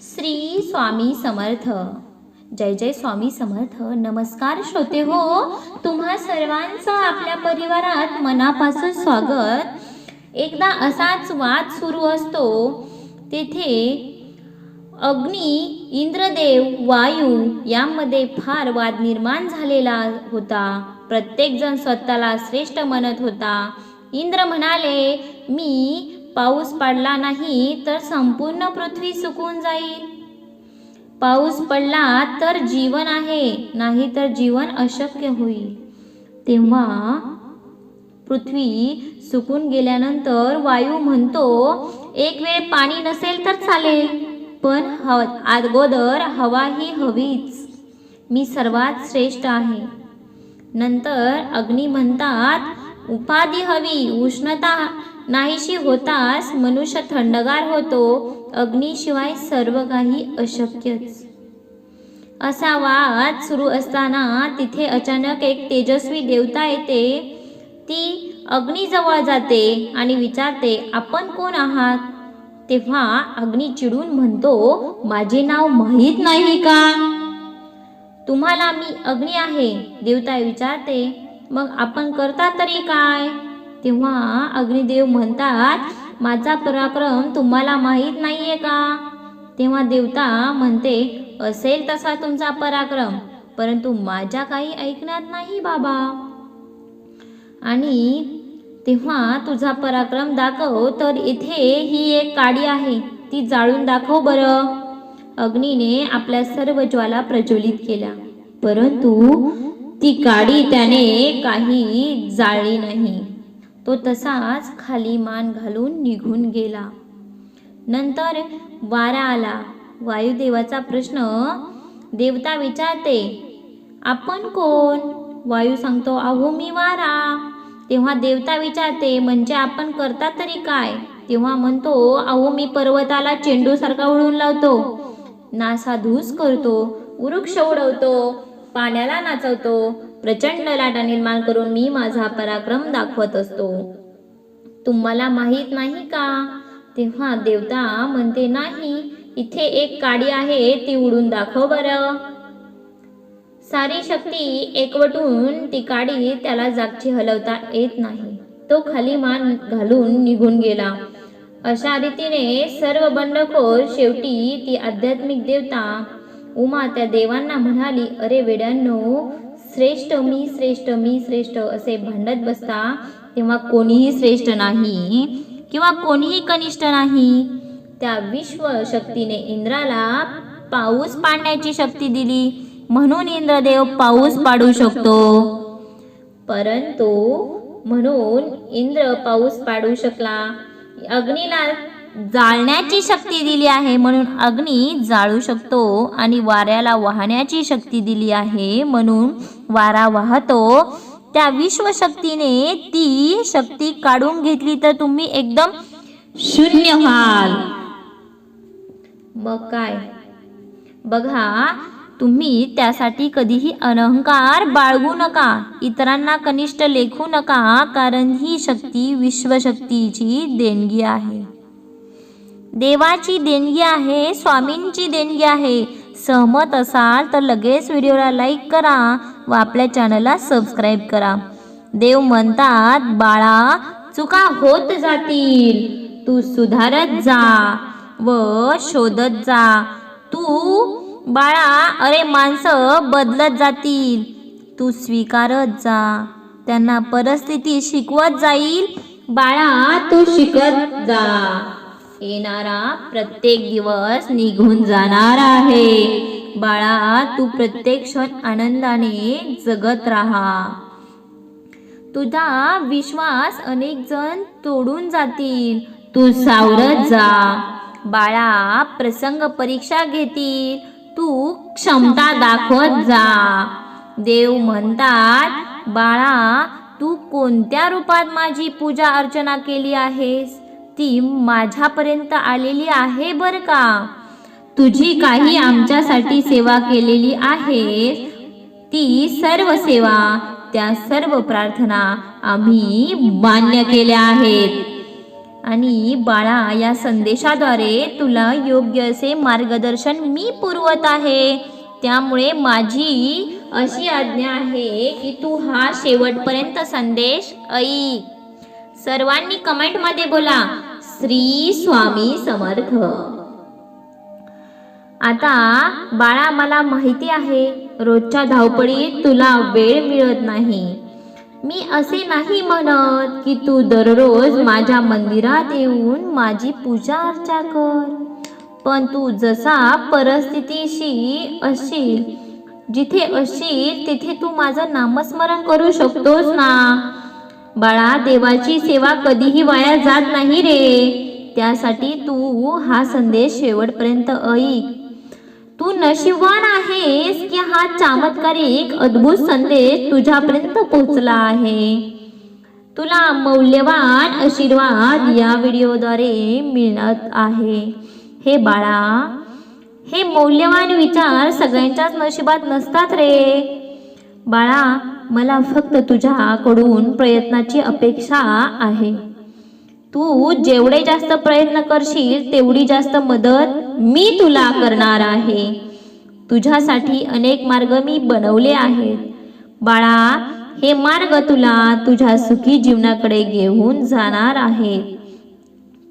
श्री स्वामी समर्थ. जय जय स्वामी समर्थ. नमस्कार श्रोते हो तुम्हा सर्वांचं आपल्या परिवारात मनापासून स्वागत. एकदा असाच वाद सुरू असतो तेथे अग्नी इंद्रदेव वायू यामध्ये फार वाद निर्माण झालेला होता. प्रत्येकजण स्वतःला श्रेष्ठ म्हणत होता. इंद्र म्हणाले मी पाऊस पडला नाही तर संपूर्ण पृथ्वी सुकून जाईल. पाऊस पडला तर जीवन आहे नाही तर जीवन अशक्य होईल. तेव्हा पृथ्वी सुकून गेल्यानंतर वायू म्हणतो एक वेळ पाणी नसेल तर चालेल पण हव अगोदर हवा ही हवीच. मी सर्वात श्रेष्ठ आहे. नंतर अग्नी म्हणतात उपाधी हवी उष्णता नाहीशी होताच मनुष्य थंडगार होतो अग्नीशिवाय सर्व काही अशक्यच. असा वाद सुरू असताना तिथे अचानक एक तेजस्वी देवता येते. ती अग्नीजवळ जाते आणि विचारते आपण कोण आहात? तेव्हा अग्नी चिडून म्हणतो माझे नाव माहीत नाही का? तुम्हाला मी अग्नी आहे देवता विचारते. मग आपण करता तरी काय? तेव्हा अग्निदेव म्हणतात माझा पराक्रम तुम्हाला माहीत नाहीये का? तेव्हा देवता म्हणते असेल तसा तुमचा पराक्रम परंतु माझ्या काही ऐकण्यात नाही बाबा. आणि तेव्हा तुझा पराक्रम दाखव तर इथे ही एक काडी आहे ती जाळून दाखव बरं. अग्नीने आपल्या सर्व ज्वाला प्रज्वलित केल्या परंतु ती काडी त्याने काही जाळली नाही. तो तसाच खाली मान घालून निघून गेला. नंतर वारा आला. वायुदेवाचा प्रश्न देवता विचारते आपण कोण? वायू सांगतो अहो मी वारा. तेव्हा देवता विचारते म्हणजे आपण करता तरी काय? तेव्हा म्हणतो अहो मी पर्वताला चेंडूसारखा उडून लावतो. नासाधूस करतो वृक्ष उडवतो पाण्याला नाचवतो प्रचंड लाटा निर्माण करून मी माझा पराक्रम दाखवत असतो. तुम्हाला माहीत नाही का? तेव्हा देवता म्हणते नाही इथे एक काडी आहे ती उडून दाखव बरं. सारी शक्ती एकवटून ती काडी त्याला जागची हलवता येत नाही. तो खाली मान घालून निघून गेला. अशा रीतीने सर्व बंडखोर शेवटी ती आध्यात्मिक देवता उमा त्या देवांना म्हणाली अरे वेड्यांनो श्रेष्ठ मी श्रेष्ठ मी श्रेष्ठ असे भांडत बसता तेव्हा कोणीही श्रेष्ठ नाही किंवा कोणीही कनिष्ठ नाही. त्या विश्वशक्तीने इंद्राला पाऊस पाडण्याची शक्ती दिली. म्हणून इंद्रदेव पाऊस पाडू शकतो. परंतु म्हणून इंद्र पाऊस पाडू शकला. अग्नीला जाळण्याची शक्ती दिली आहे म्हणून अग्नी जाळू शकतो आणि वाऱ्याला वाहण्याची शक्ती दिली आहे म्हणून वारा वाहतो. त्या विश्वशक्तीने ती शक्ती काढून घेतली तर तुम्ही एकदम शून्य व्हाल. मग काय? बघा तुम्ही त्यासाठी कधीही अनहंकार बाळगू नका इतरांना कनिष्ठ लेखू नका कारण ही शक्ती विश्वशक्तीची देणगी आहे. देवाची देणगी आहे स्वामींची देणगी आहे. सहमत असाल तर लगेच व्हिडिओला लाईक करा व आपल्या चॅनलला सबस्क्राईब करा. देव म्हणतात बाळा चुका होत जातील. तू सुधारत जा व शोधत जा. तू बाळा अरे माणसं बदलत जातील. तू स्वीकारत जा. त्यांना परिस्थिती शिकवत जाईल. बाळा तू शिकत जा. येणारा प्रत्येक दिवस निघून जाणार आहे. बाळा तू प्रत्येक क्षण आनंदाने जगत राहा. तुझा विश्वास अनेक जण तोडून जातील. तू सावरत जा. बाळा प्रसंग परीक्षा घेतील. तू क्षमता दाखवत जा. देव म्हणतात बाळा तू कोणत्या रूपात माझी पूजा अर्चना केली आहेस? ती माझ्यापर्यंत आलेली आहे बर का? तुझी काही आमच्यासाठी सेवा केलेली आहे. ती सर्व सेवा त्या सर्व प्रार्थना आम्ही मान्य केल्या आहेत. आणि बाळा या संदेशाद्वारे तुला योग्य असे मार्गदर्शन मी पुरवत आहे. त्यामुळे माझी अशी आज्ञा आहे की तू हा शेवटपर्यंत संदेश ऐक. सर्वांनी कमेंटमध्ये बोला. श्री स्वामी समर्थ. आता बाळा मला माहिती आहे रोजच्या धावपळीत तुला वेळ मिळत नाही. मी असे नाही म्हणत की तू दररोज माझ्या मंदिरात येऊन माझी पूजा अर्चा कर. पण तू जसा परिस्थितीशी असशील जिथे असशील तिथे तू माझं नामस्मरण करू शकतोस ना? बाळा देवाची सेवा कधीही वाया जात नाही रे. त्यासाठी तू हा संदेश शेवटपर्यंत ऐक. तू नशिबवान आहेस की हा चमत्कारिक अद्भुत संदेश तुझ्यापर्यंत पोहोचला आहे. तुला मौल्यवान आशीर्वाद या व्हिडिओद्वारे मिळत आहे. हे बाळा हे मौल्यवान विचार सगळ्यांच्याच नशिबात नसतात रे. बाळा मला फक्त तुझ्याकडून प्रयत्नाची अपेक्षा आहे. तू जेवढे जास्त प्रयत्न करशील तेवढी जास्त मदत मी तुला करणार आहे. तुझ्यासाठी अनेक मार्ग मी बनवले आहेत. बाळा हे मार्ग तुला तुझ्या सुखी जीवनाकडे घेऊन जाणार आहेत.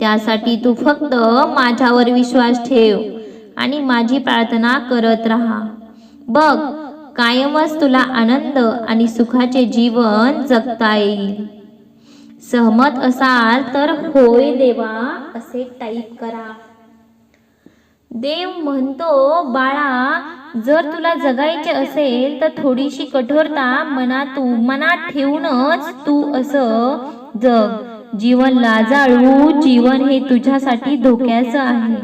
त्यासाठी तू फक्त माझ्यावर विश्वास ठेव आणि माझी प्रार्थना करत राहा. बघ कायमच तुला आनंद आणि सुखाचे जीवन जगता येईल. सहमत असाल तर होय देवा असे टाईप करा. देव म्हणतो बाळा जर तुला जगायचे असेल तर थोडीशी कठोरता मनात मनात ठेवूनच तू असं जग. जीवन लाजाळू जीवन हे तुझ्यासाठी धोक्याचं आहे.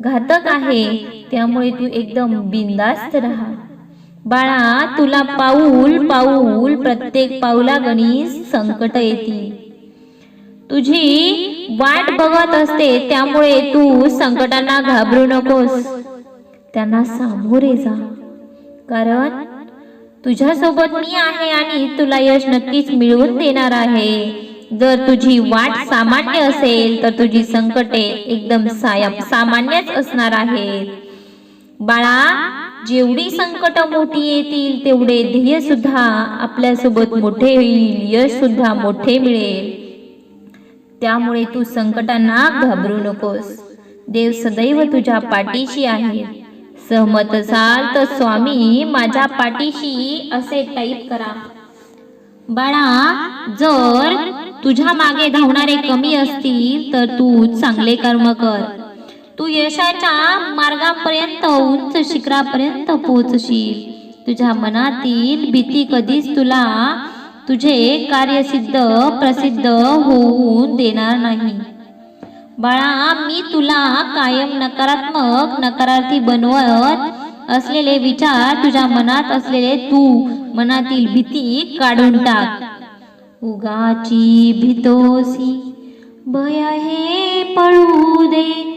घातक आहे त्यामुळे तू एकदम बिंदास्त राहा. बाळा तुला पाऊल पाऊल प्रत्येक पाऊला गणित संकट येतील तुझी वाट बघत असते त्यामुळे तू संकटांना घाबरू नकोस. त्यांना सामोरे जा. कारण तुझ्यासोबत मी आहे आणि तुला यश नक्कीच मिळवून देणार आहे. जर तुझी वाट सामान्य असेल तर तुझी संकटे एकदम सामान्यच असणार आहेत. बाळा जेवढी संकट मोठी येतील तेवढे ध्येय सुद्धा आपल्यासोबत मोठे होईल यश सुद्धा मोठे मिळेल. त्यामुळे तू संकटांना घाबरू नकोस. देव सदैव तुझ्या पाठीशी आहे. सहमत असाल तर स्वामी माझ्या पाठीशी असे टाईप करा. बाळा जर तुझ्या मागे धावणारे कमी असतील तर तू चांगले कर्म कर. तू यशाच्या मार्गापर्यंत उंच शिखरापर्यंत पोहोचशील. तुझ्या मनातील भीती कधीच तुला तुझे कार्यसिद्ध प्रसिद्ध होऊन देणार नाही. बाळा मी तुला कायम नकारात्मक नकारार्थी बनवत असलेले विचार तुझ्या मनात असलेले तू मनातील भीती काढून टाक. उगाची भीतोसी भय हे पळू दे.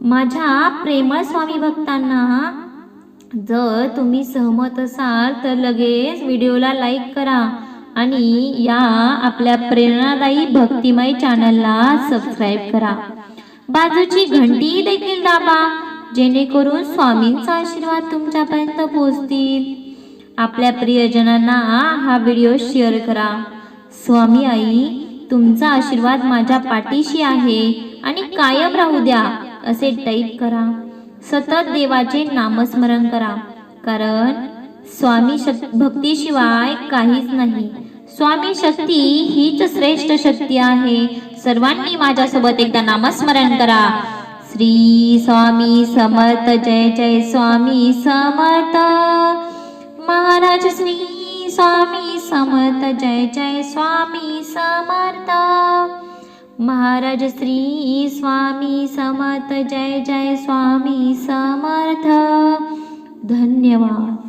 माझ्या प्रेमळ स्वामी भक्तांना जर तुम्ही सहमत असाल तर लगेच व्हिडिओला लाईक करा आणि या आपल्या प्रेरणादायी भक्तिमय चॅनलला सबस्क्राईब करा. बाजूची घंटी देखील दाबा जेणेकरून स्वामींचा आशीर्वाद तुमच्यापर्यंत पोहोचतील. आपल्या प्रियजनांना हा व्हिडिओ शेअर करा. स्वामी आई तुमचा आशीर्वाद माझ्या पाठीशी आहे आणि कायम राहू द्या. असे टाईप करा. सतत देवाचे नामस्मरण करा. कारण स्वामी भक्तीशिवाय काहीच नाही. स्वामी शक्ती हीच श्रेष्ठ शक्ती आहे. सर्वांनी माझ्यासोबत एकदा नामस्मरण करा. श्री स्वामी समर्थ जय जय स्वामी समर्थ. महाराज श्री स्वामी समर्थ जय जय स्वामी समर्थ. महाराज श्री स्वामी समर्थ जय जय स्वामी समर्थ. धन्यवाद.